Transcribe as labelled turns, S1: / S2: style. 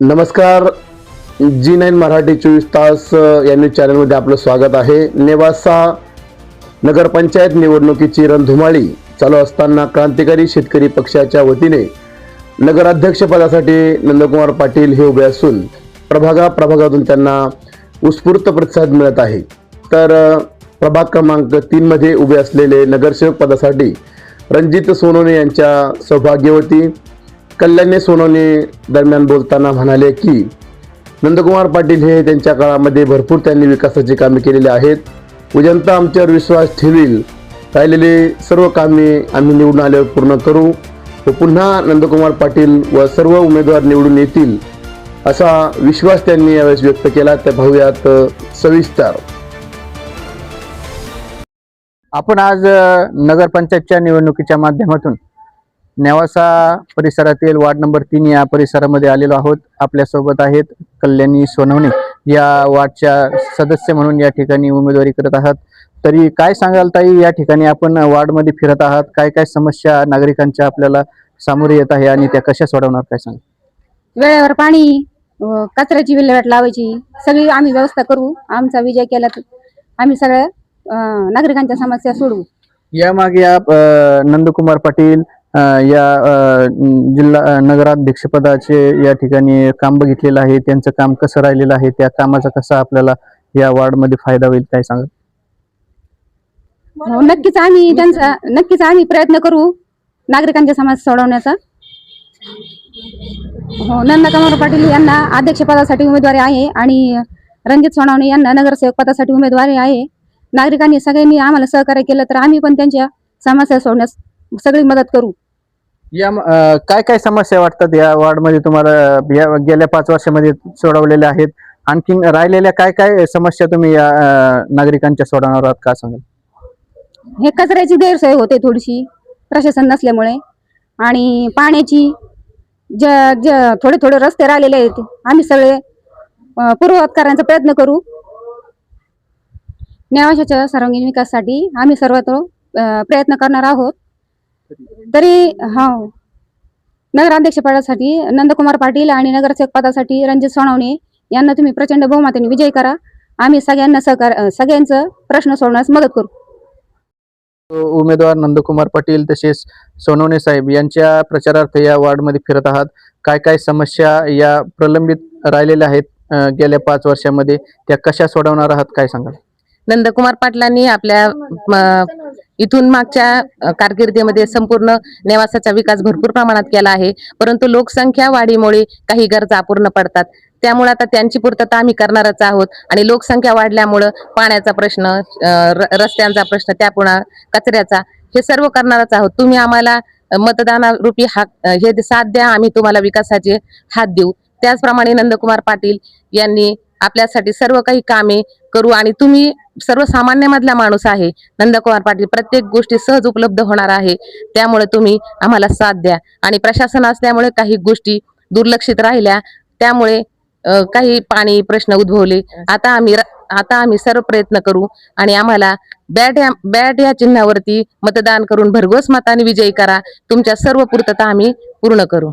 S1: नमस्कार G nine Marathi चोवीस तास यांनी या न्यूज चॅनलमध्ये आपलं स्वागत आहे. नेवासा नगरपंचायत निवडणुकीची रणधुमाळी चालू असताना क्रांतिकारी शेतकरी पक्षाच्या वतीने नगराध्यक्षपदासाठी नंदकुमार पाटील हे उभे असून प्रभागा प्रभागातून त्यांना उत्स्फूर्त प्रतिसाद मिळत आहे. तर प्रभाग क्रमांक तीनमध्ये उभे असलेले नगरसेवक पदासाठी रणजित सोनोने यांच्या सौभाग्यवती कल्याणी सोनवणे दरम्यान बोलताना म्हणाले की नंदकुमार पाटील हे त्यांच्या काळामध्ये भरपूर त्यांनी विकासाची कामे केलेली आहेत. उजंता आमच्यावर विश्वास ठेवील. राहिलेले सर्व कामे आम्ही निवडून आल्यावर पूर्ण करू. व पुन्हा नंदकुमार पाटील व सर्व उमेदवार निवडून येतील असा विश्वास त्यांनी यावेळेस व्यक्त केला. त्या भाऊयात सविस्तर.
S2: आपण आज नगरपंचायतच्या निवडणुकीच्या माध्यमातून नेवासा परिसरातील वार्ड नंबर तीन या परिसरामध्ये आलेलो आहोत. आपल्यासोबत आहेत कल्याणी सोनवणे. या वार्डच्या सदस्य म्हणून या ठिकाणी उमेदवारी करत आहात. तरी काय सांगाल ताई या ठिकाणी आपण वार्डमध्ये फिरत आहात. काय काय समस्या नागरिकांच्या आपल्याला सामोरे येत आहे आणि त्या कशा सोडवणार काय सांग
S3: वेळेवर पाणी कचऱ्याची विल्हेवाट लावायची. सगळी आम्ही व्यवस्था करू. आमचा विजय केला तर आम्ही सगळ्या नागरिकांच्या समस्या सोडवू.
S2: यामागे या अ, नंदकुमार पाटील या जिल्हा नगराध्यक्षपदाचे या ठिकाणी काम बघितलेलं आहे. त्यांचं काम कसं राहिलेलं आहे? त्या कामाचा कसा आपल्याला या वार्डमध्ये फायदा होईल काय सांगा?
S3: हो, नक्कीच आम्ही त्यांचा नक्कीच आम्ही प्रयत्न करू नागरिकांच्या समस्या सोडवण्याचा. हो कमार पाटील यांना अध्यक्षपदासाठी उमेदवारी आहे आणि रणजित सोनावणे यांना नगरसेवक पदासाठी उमेदवारी आहे. नागरिकांनी सगळ्यांनी आम्हाला सहकार्य केलं तर आम्ही पण त्यांच्या समस्या सोडण्यास सगळी मदत करू.
S2: या अ, काय काय समस्या वाटतात या वार्डमध्ये तुम्हाला? या गेल्या पाच वर्षामध्ये सोडवलेल्या आहेत. आणखीन राहिलेल्या काय काय समस्या तुम्ही या अ, नागरिकांच्या सोडवणार आहात का सांगाल
S3: हे कचऱ्याची गैरसोय होते थोडीशी प्रशासन नसल्यामुळे. आणि पाण्याची ज ज थोडे थोडे रस्ते राहिलेले आहेत आम्ही सगळे अं, पूर्ववत करण्याचा प्रयत्न करू. नेवाशाच्या सर्वांगीण विकासासाठी आम्ही सर्वत्र अं, प्रयत्न करणार आहोत. तरी हो नगराध्यक्षपदासाठी नंदकुमार पाटील आणि नगरसेवक पदासाठी रणजित सोनवणे यांना तुम्ही प्रचंड बहुमताने विजयी करा. आम्ही सगळ्यांना सहकार सगळ्यांचं प्रश्न सोडवण्यास मदत करू.
S2: उमेदवार नंदकुमार पाटील तसेच सोनवणे साहेब यांच्या प्रचारार्थ या वार्डमध्ये फिरत आहात. काय काय समस्या या प्रलंबित राहिलेल्या आहेत गेल्या पाच वर्षामध्ये? त्या कशा सोडवणार आहात? काय सांगाल?
S4: नंदकुमार पाटलांनी आपल्या इथून मागच्या कारकिर्दीमध्ये संपूर्ण नेवासाचा विकास भरपूर प्रमाणात केला आहे. परंतु लोकसंख्या वाढीमुळे काही गरजा अपूर्ण पडतात. त्यामुळे आता त्यांची पूर्तता आम्ही करणारच आहोत. आणि लोकसंख्या वाढल्यामुळं पाण्याचा प्रश्न रस्त्यांचा प्रश्न त्या पुन्हा कचऱ्याचा हे सर्व करणारच आहोत. तुम्ही आम्हाला मतदानारूपी हात हे साथ द्या. आम्ही तुम्हाला विकासाचे हात देऊ. त्याचप्रमाणे नंदकुमार पाटील यांनी आपल्यासाठी सर्व काही कामे करू आणि तुम्ही सर्वसामान्यमधला माणूस आहे. नंदकुमार पाटील प्रत्येक गोष्टी सहज उपलब्ध होणार आहे. त्यामुळे तुम्ही आम्हाला साथ द्या. आणि प्रशासन असल्यामुळे काही गोष्टी दुर्लक्षित राहिल्या. त्यामुळे काही पाणी प्रश्न उद्भवले. आता आम्ही आता आम्ही सर्व प्रयत्न करू आणि आम्हाला बॅट या बॅट या चिन्हावरती मतदान करून भरघोस मताने विजयी करा. तुमच्या सर्व पूर्तता आम्ही पूर्ण करू.